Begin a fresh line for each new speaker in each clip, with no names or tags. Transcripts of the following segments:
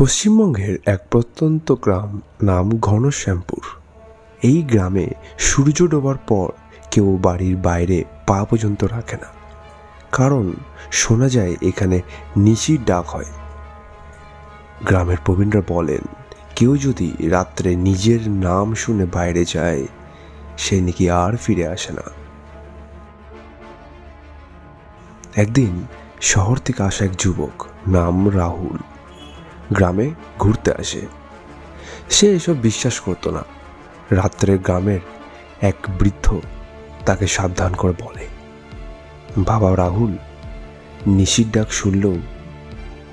পশ্চিমবঙ্গের এক প্রত্যন্ত গ্রাম নাম ঘনশ্যামপুর। এই গ্রামে সূর্য ডোবার পর কেউ বাড়ির বাইরে পা পর্যন্ত রাখে না। কারণ শোনা যায় এখানে নিশির ডাক হয়। গ্রামের প্রবীণরা বলেন, কেউ যদি রাত্রে নিজের নাম শুনে বাইরে যায়, সে নাকি আর ফিরে আসে না। একদিন শহর থেকে আসা এক যুবক নাম রাহুল গ্রামে ঘুরতে আসে। সে এসব বিশ্বাস করতো না। রাত্রে গ্রামের এক বৃদ্ধ তাকে সাবধান করে বলে, বাবা রাহুল, নিশির ডাক শুনলেও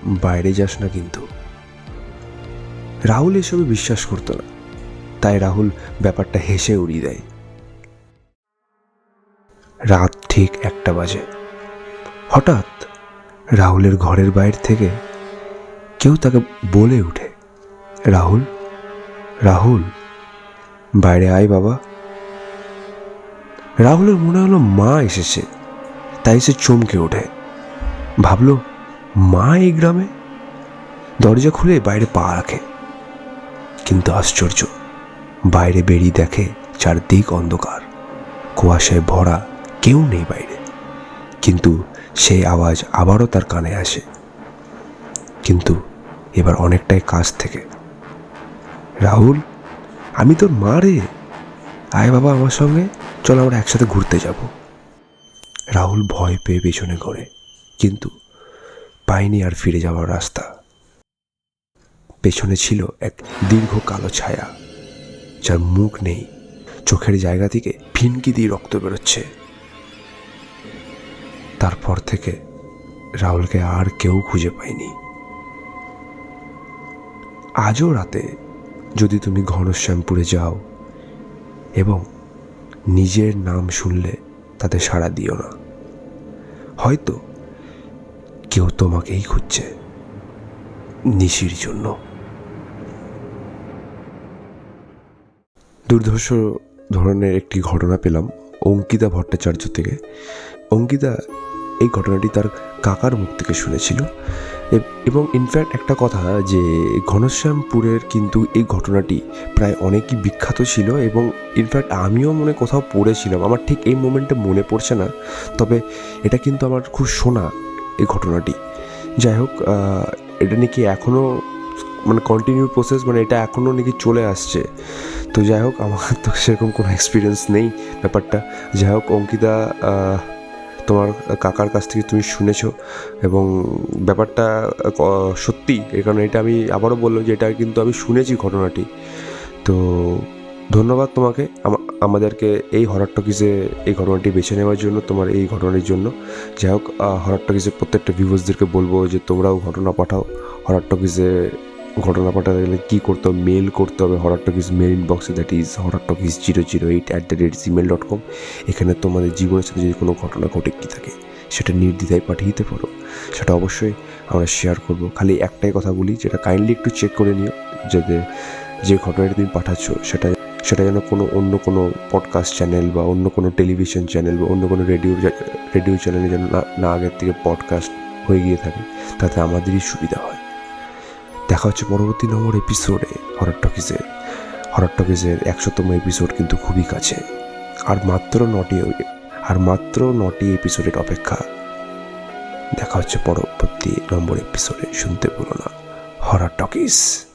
বাইরে যাস না কিন্তু। রাহুল এসবে বিশ্বাস করতো না। তাই রাহুল ব্যাপারটা হেসে উড়িয়ে দেয়। রাত ঠিক একটা বাজে। হঠাৎ রাহুলের ঘরের বাইরে থেকে কেউ তাকে বলে ওঠে, রাহুল রাহুল, বাইরে আয় বাবা। রাহুলের মনে হলো মা এসেছে, তাই সে চমকে ওঠে। ভাবলো, মা এই গ্রামে? দরজা খুলে বাইরে পা রাখে। কিন্তু আশ্চর্য, বাইরে বেরিয়ে দেখে চারদিক অন্ধকার, কুয়াশায় ভরা, কেউ নেই বাইরে। কিন্তু সেই আওয়াজ আবারও তার কানে আসে। কিন্তু এবার অনেকটাই কাছ থেকে। রাহুল, আমি তোর মা রে। আয় বাবা আমার সঙ্গে। চল আমরা একসাথে ঘুরতে যাব। রাহুল ভয় পেয়ে পেছনে ঘোরে, কিন্তু পায়নি আর ফিরে যাওয়ার রাস্তা। পেছনে ছিল এক দীর্ঘ কালো ছায়া, যার মুখ নেই। চোখের জায়গা থেকে ফিনকি দিয়ে রক্ত বেরোচ্ছে। তারপর থেকে রাহুলকে আর কেউ খুঁজে পায়নি। আজও রাতে যদি তুমি ঘনশ্যামপুরে যাও এবং নিজের নাম শুনলে তাতে সাড়া দিও না। হয়তো কেউ তোমাকেই খুঁজছে নিশির জন্য। দুর্ধর্ষ ধরনের একটি ঘটনা পেলাম অঙ্কিতা ভট্টাচার্য থেকে। অঙ্কিতা এই ঘটনাটি তার কাকার মুখ থেকে শুনেছিল। এবং ইনফ্যাক্ট একটা কথা যে ঘনশ্যামপুরের কিন্তু এই ঘটনাটি প্রায় অনেকই বিখ্যাত ছিল এবং ইনফ্যাক্ট আমিও মনে কোথাও পড়েছিলাম। আমার ঠিক এই মোমেন্টে মনে পড়ছে না, তবে এটা কিন্তু আমার খুব শোনা এই ঘটনাটি। যাই হোক এটা নাকি এখনও মানে কন্টিনিউ প্রসেস মানে এটা এখনও নাকি চলে আসছে। তো যাই হোক, আমার তো সেরকম কোনো এক্সপিরিয়েন্স নেই ব্যাপারটা। যাই হোক, অঙ্কিতা তোমার কাকার কাছ থেকে তুমি শুনেছো এবং ব্যাপারটা সত্যি, এর কারণে এটা আমি আবারও বললাম যে এটা কিন্তু আমি শুনেছি ঘটনাটি। তো ধন্যবাদ তোমাকে আমাদেরকে এই হরার টকিজে এই ঘটনাটি বেছে নেওয়ার জন্য, তোমার এই ঘটনাটির জন্য। যাই হোক হরার টকিজের প্রত্যেকটা ভিউয়ার্সদেরকে বলব যে তোমরাও ঘটনা পাঠাও হরার টকিজে ঘটনা পাঠাতে গেলে কী করতে হবে? মেল করতে হবে। হরার টকিজ মেল ইনবক্সে that is horror talkies zero zero eight at the rate Gmail dot com এখানে তোমাদের জীবনের সাথে যদি কোনো ঘটনা ঘটে কি থাকে, সেটা নির্দ্বিধায় পাঠিয়ে দিতে পারো। সেটা অবশ্যই আমরা শেয়ার করব। খালি একটাই কথা বলি, যেটা কাইন্ডলি একটু চেক করে নিও, যাতে যে ঘটনাটি তুমি পাঠাচ্ছ সেটা সেটা যেন কোনো অন্য কোনো পডকাস্ট চ্যানেল বা অন্য কোনো টেলিভিশন চ্যানেল বা অন্য কোনো রেডিও রেডিও চ্যানেলে যেন না আগের থেকে পডকাস্ট হয়ে গিয়ে থাকে, তাতে আমাদেরই সুবিধা হয়। দেখা হচ্ছে পরবর্তী নম্বর এপিসোডে হরর টকিজের হরর টকিজের একশোতম এপিসোড কিন্তু খুবই কাছে। আর মাত্র নটি আর মাত্র নটি এপিসোডের অপেক্ষা। দেখা হচ্ছে পরবর্তী নম্বর এপিসোডে শুনতে ভুলো না। হরার টকিজ